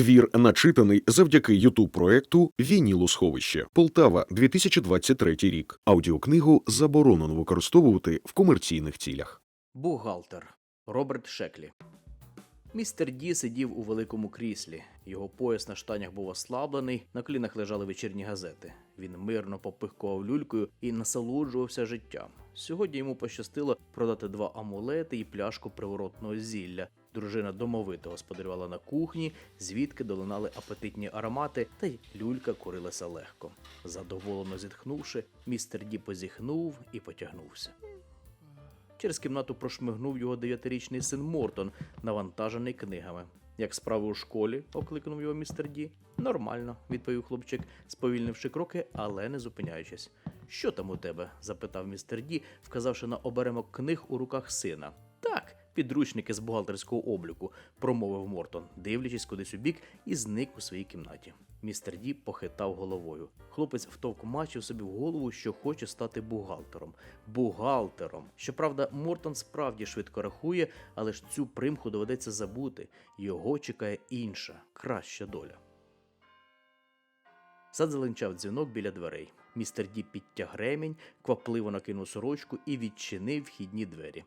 Твір начитаний завдяки ютуб проекту Вінілу сховище Полтава 2023 рік. Аудіокнигу заборонено використовувати в комерційних цілях. Бухгалтер Роберт Шеклі. Містер Ді сидів у великому кріслі. Його пояс на штанях був ослаблений, на колінах лежали вечірні газети. Він мирно попихкував люлькою і насолоджувався життям. Сьогодні йому пощастило продати два амулети і пляшку приворотного зілля. Дружина домовито господарювала на кухні, звідки долинали апетитні аромати, та й люлька курилася легко. Задоволено зітхнувши, містер Ді позіхнув і потягнувся. Через кімнату прошмигнув його дев'ятирічний син Мортон, навантажений книгами. Як справи у школі? окликнув його містер Ді. Нормально, відповів хлопчик, сповільнивши кроки, але не зупиняючись. Що там у тебе? запитав містер Ді, вказавши на оберемок книг у руках сина. Так, підручники з бухгалтерського обліку, промовив Мортон, дивлячись кудись у бік, і зник у своїй кімнаті. Містер Ді похитав головою. Хлопець втовкмачив собі в голову, що хоче стати бухгалтером. Бухгалтером. Щоправда, Мортон справді швидко рахує, але ж цю примху доведеться забути. Його чекає інша, краща доля. Сад заленчав дзвінок біля дверей. Містер Ді підтяг ремінь, квапливо накинув сорочку і відчинив вхідні двері.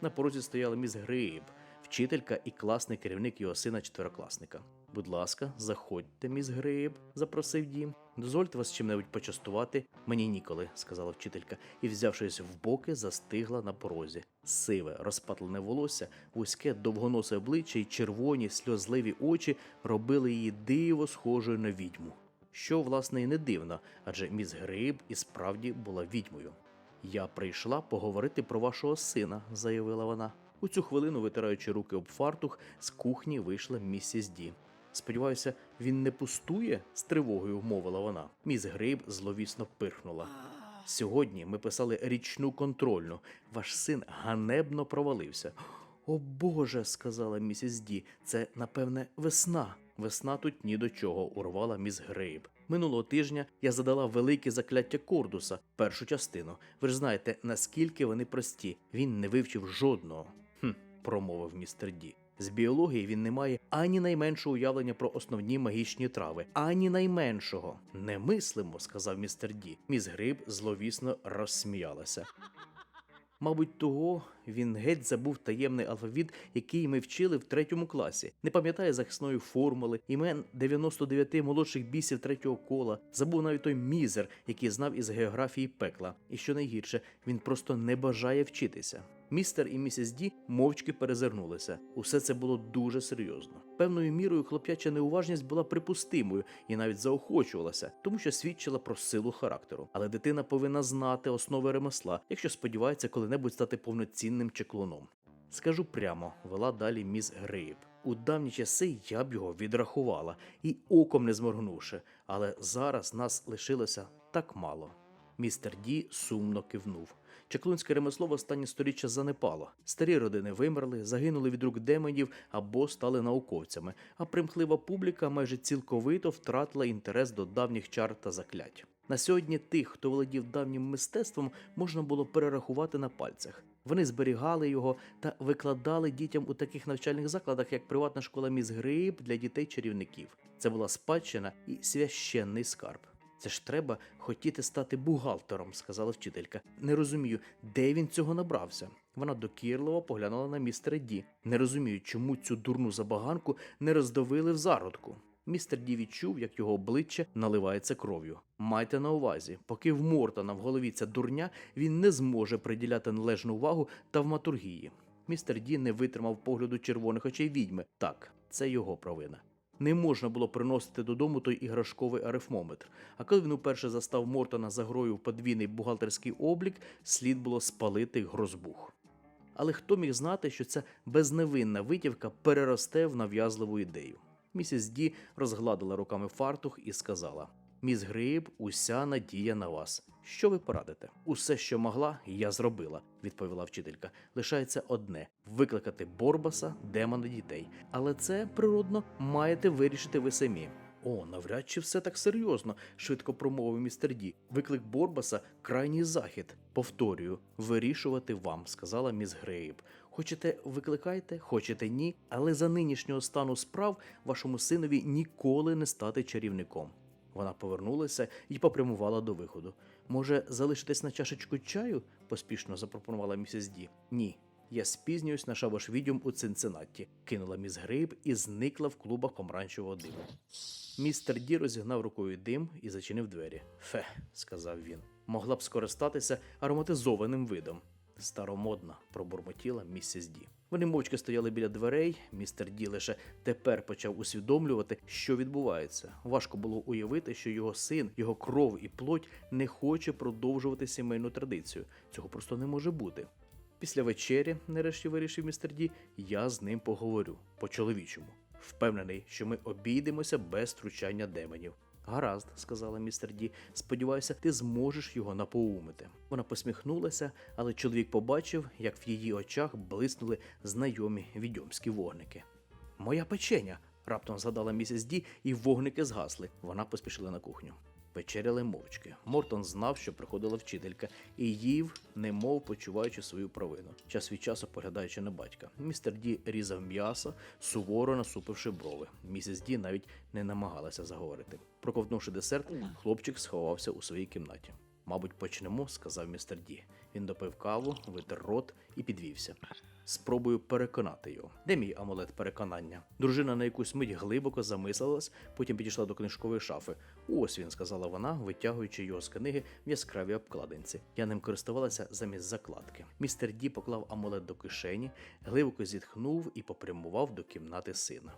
На порозі стояла міс Гриб, вчителька і класний керівник його сина четверокласника. Будь ласка, заходьте, міс Гриб, запросив Дім. Дозвольте вас чим-небудь почастувати. Мені ніколи, сказала вчителька, і, взявшись в боки, застигла на порозі. Сиве, розпатлене волосся, вузьке довгоносе обличчя і червоні сльозливі очі робили її диво схожою на відьму. Що, власне, і не дивно, адже міс Гриб і справді була відьмою. Я прийшла поговорити про вашого сина, заявила вона. У цю хвилину, витираючи руки об фартух, з кухні вийшла місіс Ді. Сподіваюся, він не пустує? з тривогою мовила вона. Міс Грейб зловісно пирхнула. Сьогодні ми писали річну контрольну. Ваш син ганебно провалився. О Боже, сказала місіс Ді, це, напевне, весна. Весна тут ні до чого, урвала міс Грейб. Минулого тижня я задала велике закляття Кордуса, першу частину. Ви ж знаєте, наскільки вони прості. Він не вивчив жодного. Хм, промовив містер Ді. З біології він не має ані найменшого уявлення про основні магічні трави, ані найменшого. Не мислимо, сказав містер Ді. Міс Гриб зловісно розсміялася. Мабуть, того він геть забув таємний алфавіт, який ми вчили в третьому класі. Не пам'ятає захисної формули, імен 99 молодших бісів третього кола. Забув навіть той мізер, який знав із географії пекла. І що найгірше, він просто не бажає вчитися. Містер і місіс Ді мовчки перезирнулися. Усе це було дуже серйозно. Певною мірою хлоп'яча неуважність була припустимою і навіть заохочувалася, тому що свідчила про силу характеру. Але дитина повинна знати основи ремесла, якщо сподівається коли-небудь стати повноцінним чеклуном. Скажу прямо, вела далі міс Грейб. У давні часи я б його відрахувала і оком не зморгнувши, але зараз нас лишилося так мало. Містер Ді сумно кивнув. Чаклунське ремесло в останні сторіччя занепало. Старі родини вимерли, загинули від рук демонів або стали науковцями, а примхлива публіка майже цілковито втратила інтерес до давніх чар та заклять. На сьогодні тих, хто володів давнім мистецтвом, можна було перерахувати на пальцях. Вони зберігали його та викладали дітям у таких навчальних закладах, як приватна школа Міс Гриб для дітей-чарівників. Це була спадщина і священний скарб. Це ж треба хотіти стати бухгалтером, сказала вчителька. Не розумію, де він цього набрався. Вона докірливо поглянула на містера Ді. Не розумію, чому цю дурну забаганку не роздавили в зародку. Містер Ді відчув, як його обличчя наливається кров'ю. Майте на увазі, поки в Мортона в голові ця дурня, він не зможе приділяти належну увагу тавматургії. Містер Ді не витримав погляду червоних очей відьми. Так, це його провина. Не можна було приносити додому той іграшковий арифмометр. А коли він уперше застав Мортона за грою в подвійний бухгалтерський облік, слід було спалити грозбух. Але хто міг знати, що ця безневинна витівка переросте в нав'язливу ідею? Місіс Ді розгладила руками фартух і сказала: Міс Гриб, уся надія на вас. Що ви порадите? Усе, що могла, я зробила, відповіла вчителька. Лишається одне викликати Борбаса, демона дітей. Але це природно маєте вирішити ви самі. О, навряд чи все так серйозно, швидко промовив містер Ді. Виклик Борбаса крайній захід. Повторюю, вирішувати вам, сказала міс Грейб. Хочете, викликайте, хочете ні, але за нинішнього стану справ вашому синові ніколи не стати чарівником. Вона повернулася і попрямувала до виходу. Може, залишитись на чашечку чаю? поспішно запропонувала місіс Ді. Ні. Я спізнююсь на шабаш відьом у Цинциннаті, кинула міс Грейб і зникла в клубах помаранчевого диму. Містер Ді розігнав рукою дим і зачинив двері. Фе, сказав він. Могла б скористатися ароматизованим видом. Старомодна, пробурмотіла місіс Ді. Вони мовчки стояли біля дверей. Містер Ді лише тепер почав усвідомлювати, що відбувається. Важко було уявити, що його син, його кров і плоть не хоче продовжувати сімейну традицію. Цього просто не може бути. Після вечері, нарешті вирішив містер Ді, я з ним поговорю по-чоловічому. Впевнений, що ми обійдемося без втручання демонів. Гаразд, сказала містер Ді. Сподіваюся, ти зможеш його напоумити. Вона посміхнулася, але чоловік побачив, як в її очах блиснули знайомі відьомські вогники. Моя печеня. раптом згадала місіс Ді, і вогники згасли. Вона поспішила на кухню. Вечеряли мовчки. Мортон знав, що приходила вчителька, і їв, немов почуваючи свою провину, час від часу поглядаючи на батька. Містер Ді різав м'ясо, суворо насупивши брови. Місіс Ді навіть не намагалася заговорити. Проковтнувши десерт, хлопчик сховався у своїй кімнаті. Мабуть, почнемо, сказав містер Ді. Він допив каву, витер рот і підвівся. Спробую переконати його. Де мій амулет переконання? Дружина на якусь мить глибоко замислилась, потім підійшла до книжкової шафи. Ось він, сказала вона, витягуючи його з книги в яскравій обкладинці. Я ним користувалася замість закладки. Містер Ді поклав амулет до кишені, глибоко зітхнув і попрямував до кімнати сина.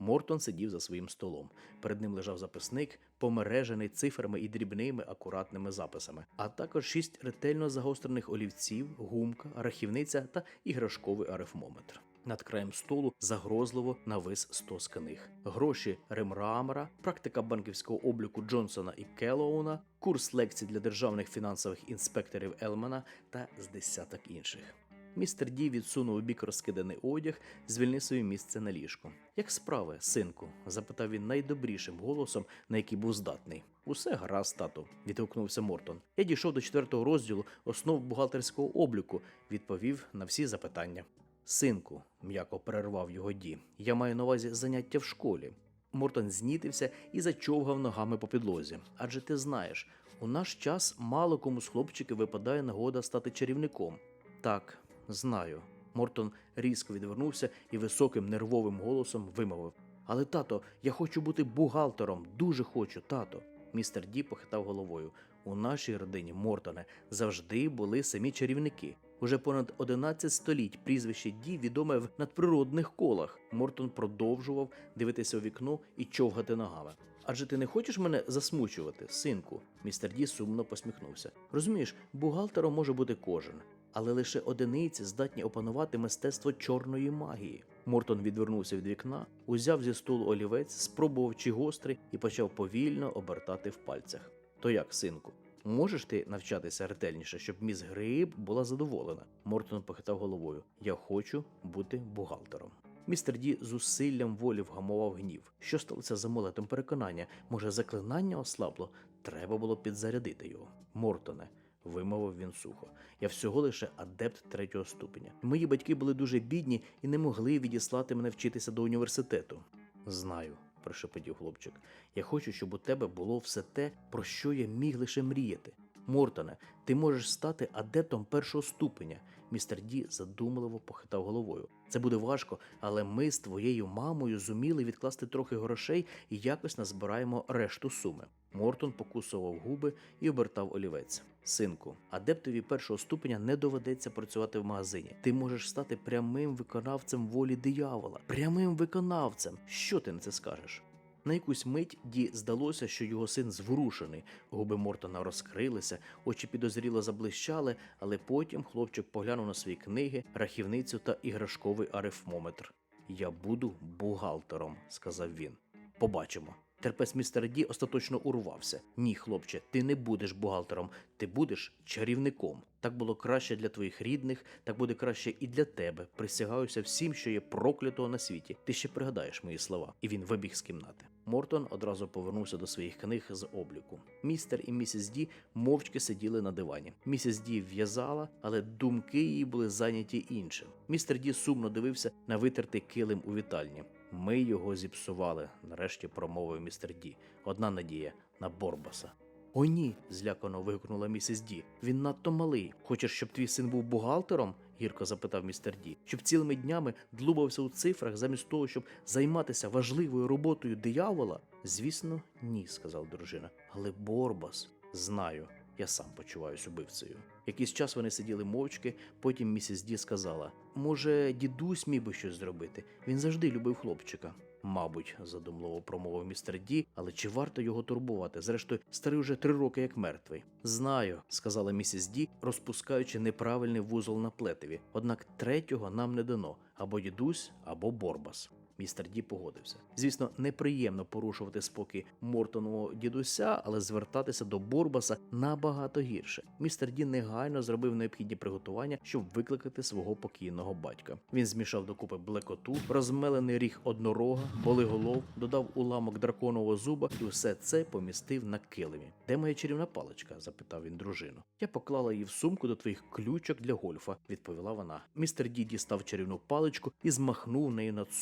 Мортон сидів за своїм столом. Перед ним лежав записник, помережений цифрами і дрібними акуратними записами, а також шість ретельно загострених олівців, гумка, рахівниця та іграшковий арифмометр. Над краєм столу загрозливо навис стос книг. Гроші Ремрамера, практика банківського обліку Джонсона і Келлоуна, курс лекцій для державних фінансових інспекторів Елмана та з десяток інших. Містер Ді відсунув у бік розкиданий одяг, звільнив своє місце на ліжку. Як справи, синку? запитав він найдобрішим голосом, на який був здатний. Усе гаразд, тату, відгукнувся Мортон. Я дійшов до четвертого розділу основ бухгалтерського обліку, відповів на всі запитання. Синку, м'яко перервав його Ді, я маю на увазі заняття в школі. Мортон знітився і зачовгав ногами по підлозі. Адже ти знаєш, у наш час мало кому з хлопчиків випадає нагода стати чарівником. Так, знаю. Мортон різко відвернувся і високим нервовим голосом вимовив: Але тато, я хочу бути бухгалтером, дуже хочу, тато. Містер Ді похитав головою. У нашій родині Мортоне завжди були самі чарівники. Уже понад 11 століть прізвище Ді відоме в надприродних колах. Мортон продовжував дивитися у вікно і човгати ногами. Адже ти не хочеш мене засмучувати, синку? Містер Ді сумно посміхнувся. Розумієш, бухгалтером може бути кожен, але лише одиниці здатні опанувати мистецтво чорної магії. Мортон відвернувся від вікна, узяв зі столу олівець, спробував чи гострий і почав повільно обертати в пальцях. То як, синку? Можеш ти навчатися ретельніше, щоб міс Грейб була задоволена? Мортон похитав головою. Я хочу бути бухгалтером. Містер Ді з усиллям волі вгамував гнів. Що сталося з амулетом переконання? Може, заклинання ослабло? Треба було підзарядити його. Мортоне, вимовив він сухо. Я всього лише адепт третього ступеня. Мої батьки були дуже бідні і не могли відіслати мене вчитися до університету. Знаю, прошепотів хлопчик. Я хочу, щоб у тебе було все те, про що я міг лише мріяти. Мортоне, ти можеш стати адептом першого ступеня. Містер Ді задумливо похитав головою. Це буде важко, але ми з твоєю мамою зуміли відкласти трохи грошей і якось назбираємо решту суми. Мортон покусував губи і обертав олівець. Синку, адептові першого ступеня не доведеться працювати в магазині. Ти можеш стати прямим виконавцем волі диявола. Прямим виконавцем. Що ти на це скажеш? На якусь мить Ді здалося, що його син зворушений. Губи Мортона розкрилися, очі підозріло заблищали, але потім хлопчик поглянув на свої книги, рахівницю та іграшковий арифмометр. Я буду бухгалтером, сказав він. Побачимо. Терпець містер Ді остаточно урвався. Ні, хлопче, ти не будеш бухгалтером, ти будеш чарівником. Так було краще для твоїх рідних, так буде краще і для тебе. Присягаюся всім, що є проклятого на світі. Ти ще пригадаєш мої слова. І він вибіг з кімнати. Мортон одразу повернувся до своїх книг з обліку. Містер і місіс Ді мовчки сиділи на дивані. Місіс Ді в'язала, але думки її були зайняті іншим. Містер Ді сумно дивився на витертий килим у вітальні. Ми його зіпсували, нарешті промовив містер Ді. Одна надія на Борбаса. О, ні, злякано вигукнула місіс Ді. Він надто малий. Хочеш, щоб твій син був бухгалтером? гірко запитав містер Ді. Щоб цілими днями длубався у цифрах замість того, щоб займатися важливою роботою диявола? Звісно, ні, сказала дружина. Але Борбас, знаю, я сам почуваюсь убивцею. Якийсь час вони сиділи мовчки, потім місіс Ді сказала: Може, дідусь міг би щось зробити? Він завжди любив хлопчика. Мабуть, задумливо промовив містер Ді, але чи варто його турбувати? Зрештою, старий уже три роки як мертвий. Знаю, сказала місіс Ді, розпускаючи неправильний вузол на плетеві. Однак третього нам не дано або дідусь, або Борбас. Містер Ді погодився. Звісно, неприємно порушувати спокій Мортонового дідуся, але звертатися до Борбаса набагато гірше. Містер Ді негайно зробив необхідні приготування, щоб викликати свого покійного батька. Він змішав докупи блекоту, розмелений ріг однорога, болиголов, додав уламок драконового зуба і все це помістив на килимі. Де моя чарівна паличка? запитав він дружину. Я поклала її в сумку до твоїх ключок для гольфа, відповіла вона. Містер Ді дістав чарівну паличку і змахнув нею над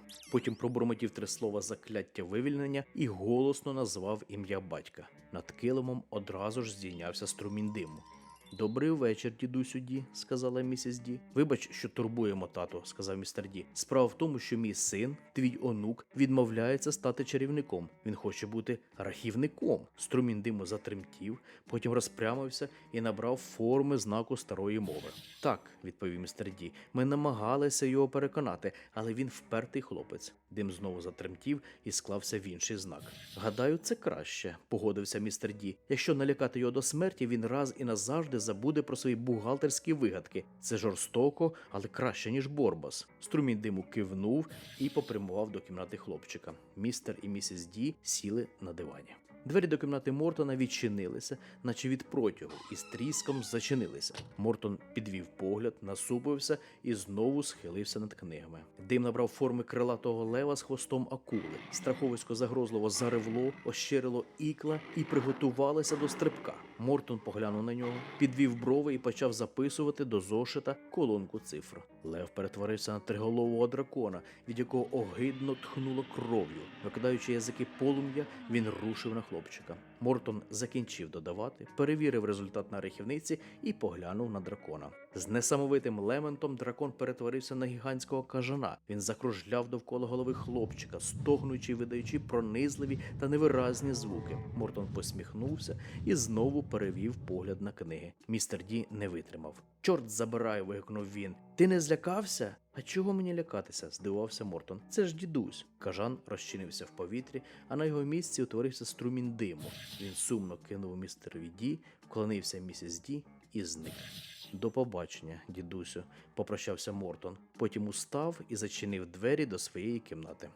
сумішчю. Потім пробурмотів три слова закляття вивільнення і голосно назвав ім'я батька. Над килимом одразу ж здійнявся струмін диму. Добрий вечір, дідусю Ді, сказала місіс Ді. Вибач, що турбуємо тату, сказав містер Ді. Справа в тому, що мій син, твій онук, відмовляється стати чарівником. Він хоче бути рахівником. Струмін диму затремтів, потім розпрямився і набрав форми знаку старої мови. Так, відповів містер Ді. Ми намагалися його переконати, але він впертий хлопець. Дим знову затремтів і склався в інший знак. Гадаю, це краще, погодився містер Ді. Якщо налякати його до смерті, він раз і назавжди забуде про свої бухгалтерські вигадки. Це жорстоко, але краще, ніж Борбас. Струмінь диму кивнув і попрямував до кімнати хлопчика. Містер і місіс Ді сіли на дивані. Двері до кімнати Мортона відчинилися, наче від протягу, і з тріском зачинилися. Мортон підвів погляд, насупився і знову схилився над книгами. Дим набрав форми крилатого лева з хвостом акули. Страховисько загрозливо заревло, ощерило ікла і приготувалося до стрибка. Мортон поглянув на нього, підвів брови і почав записувати до зошита колонку цифр. Лев перетворився на триголового дракона, від якого огидно тхнуло кров'ю. Викидаючи язики полум'я, він рушив на хлопчика. Мортон закінчив додавати, перевірив результат на рахівниці і поглянув на дракона. З несамовитим лементом дракон перетворився на гігантського кажана. Він закружляв довкола голови хлопчика, стогнучи, й видаючи пронизливі та невиразні звуки. Мортон посміхнувся і знову перевів погляд на книги. Містер Ді не витримав. Чорт забирай, вигукнув він. Ти не злякався? А чого мені лякатися? здивувався Мортон. Це ж дідусь. Кажан розчинився в повітрі, а на його місці утворився струмінь диму. Він сумно кинув містерові Ді, вклонився місіс Ді і зник. До побачення, дідусю, попрощався Мортон. Потім устав і зачинив двері до своєї кімнати.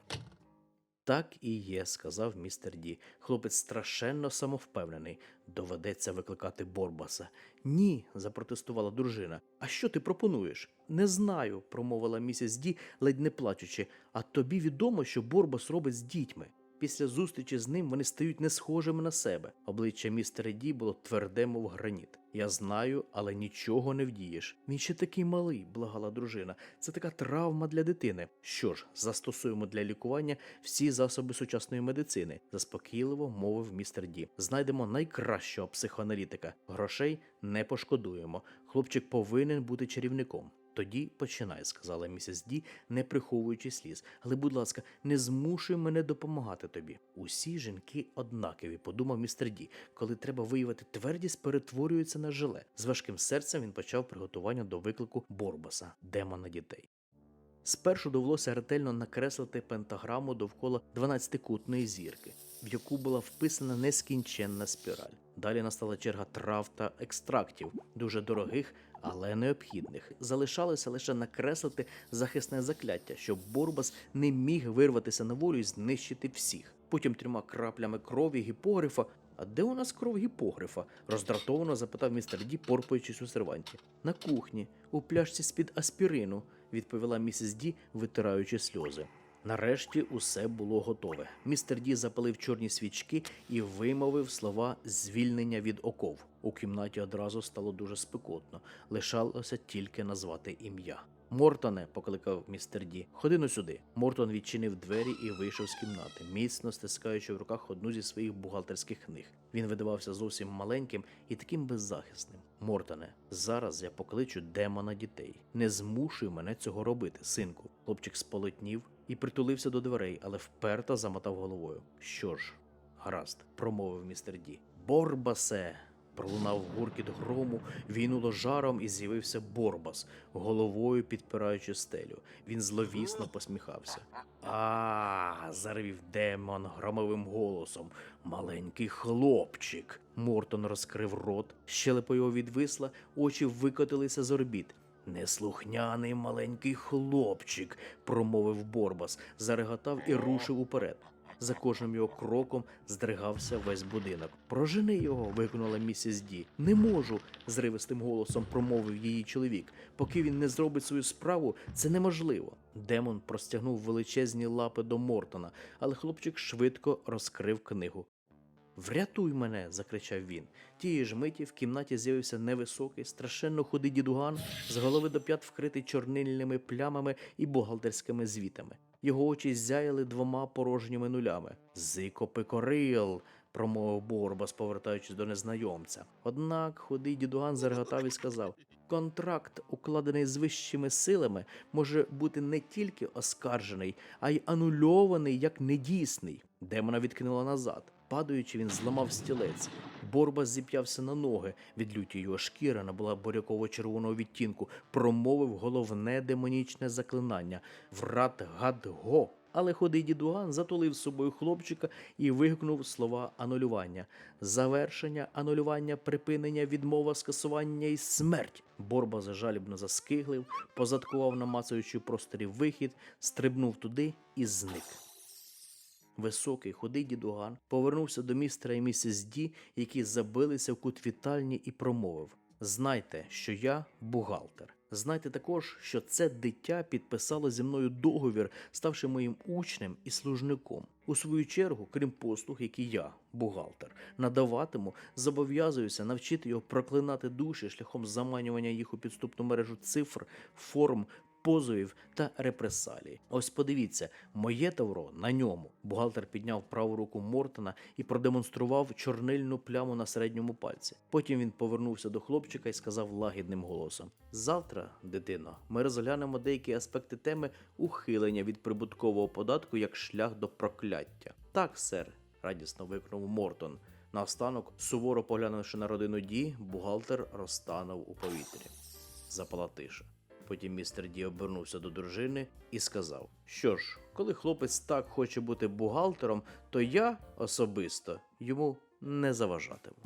Так і є, сказав містер Ді. Хлопець страшенно самовпевнений. Доведеться викликати Борбаса. Ні, запротестувала дружина. А що ти пропонуєш? Не знаю, промовила місіс Ді, ледь не плачучи. А тобі відомо, що Борбас робить з дітьми. Після зустрічі з ним вони стають не схожими на себе. Обличчя містера Ді було тверде, мов граніт. Я знаю, але нічого не вдієш. Він ще такий малий, благала дружина. Це така травма для дитини. Що ж, застосуємо для лікування всі засоби сучасної медицини, заспокійливо мовив містер Ді. Знайдемо найкращого психоаналітика. Грошей не пошкодуємо. Хлопчик повинен бути чарівником. Тоді починай, сказала місіс Ді, не приховуючи сліз. Але, будь ласка, не змушуй мене допомагати тобі. Усі жінки однакові, подумав містер Ді. Коли треба виявити твердість, перетворюються на желе. З важким серцем він почав приготування до виклику Борбаса, демона дітей. Спершу довелося ретельно накреслити пентаграму довкола 12-кутної зірки, в яку була вписана нескінченна спіраль. Далі настала черга трав та екстрактів, дуже дорогих, але необхідних. Залишалося лише накреслити захисне закляття, щоб Борбас не міг вирватися на волю і знищити всіх. Потім трьома краплями крові гіпогрифа. А де у нас кров гіпогрифа? роздратовано запитав містер Ді, порпаючись у серванті. На кухні, у пляшці з-під аспірину, відповіла місіс Ді, витираючи сльози. Нарешті усе було готове. Містер Ді запалив чорні свічки і вимовив слова звільнення від оков. У кімнаті одразу стало дуже спекотно. Лишалося тільки назвати ім'я. Мортоне, покликав містер Ді, ходи ну сюди. Мортон відчинив двері і вийшов з кімнати, міцно стискаючи в руках одну зі своїх бухгалтерських книг. Він видавався зовсім маленьким і таким беззахисним. Мортоне, зараз я покличу демона дітей. Не змушуй мене цього робити, синку. Хлопчик сполотнів і притулився до дверей, але вперто замотав головою. Що ж, гаразд, промовив містер Ді. Борбасе. Пролунав гуркіт грому, війнуло жаром і з'явився Борбас, головою підпираючи стелю. Він зловісно посміхався. А, заревів демон громовим голосом. Маленький хлопчик. Мортон розкрив рот, щелепа його відвисла, очі викотилися з орбіт. Неслухняний маленький хлопчик, промовив Борбас, зареготав і рушив уперед. За кожним його кроком здригався весь будинок. Прожени його. вигукнула місіс Ді. Не можу, зривистим голосом промовив її чоловік. Поки він не зробить свою справу, це неможливо. Демон простягнув величезні лапи до Мортона, але хлопчик швидко розкрив книгу. Врятуй мене. закричав він. Тієї ж миті в кімнаті з'явився невисокий, страшенно худий дідуган, з голови до п'ят вкритий чорнильними плямами і бухгалтерськими звітами. Його очі зяяли двома порожніми нулями. Зикопикорил, промовив Борбас, повертаючись до незнайомця. Однак худий дідуган зареготав і сказав: контракт, укладений з вищими силами, може бути не тільки оскаржений, а й анульований як недійсний. Демона відкинула назад. Падаючи, він зламав стілець. Борбас зіп'явся на ноги. Від люті його шкіра набула буряково-червоного відтінку, промовив головне демонічне заклинання Врат гад го. Але ходий дідуган затулив собою хлопчика і вигукнув слова анулювання: завершення, анулювання, припинення, відмова, скасування і смерть. Борба зажалібно заскиглив, позадкував, намацуючи в просторі вихід, стрибнув туди і зник. Високий худий дідуган повернувся до містера і місіс Ді, які забилися в кут вітальні, і промовив: Знайте, що я бухгалтер. Знайте також, що це дитя підписало зі мною договір, ставши моїм учнем і служником. У свою чергу, крім послуг, які я, бухгалтер, надаватиму, зобов'язуюся навчити його проклинати душі шляхом заманювання їх у підступну мережу цифр, форм, позовів та репресалій. Ось подивіться, моє тавро на ньому. Бухгалтер підняв праву руку Мортона і продемонстрував чорнильну пляму на середньому пальці. Потім він повернувся до хлопчика і сказав лагідним голосом: Завтра, дитино, ми розглянемо деякі аспекти теми ухилення від прибуткового податку як шлях до прокляття. Так, сер, радісно викнув Мортон. Наостанок, суворо поглянувши на родину Ді, бухгалтер розтанув у повітрі. Запала тиша. Потім містер Ді обернувся до дружини і сказав: Що ж, коли хлопець так хоче бути бухгалтером, то я особисто йому не заважатиму.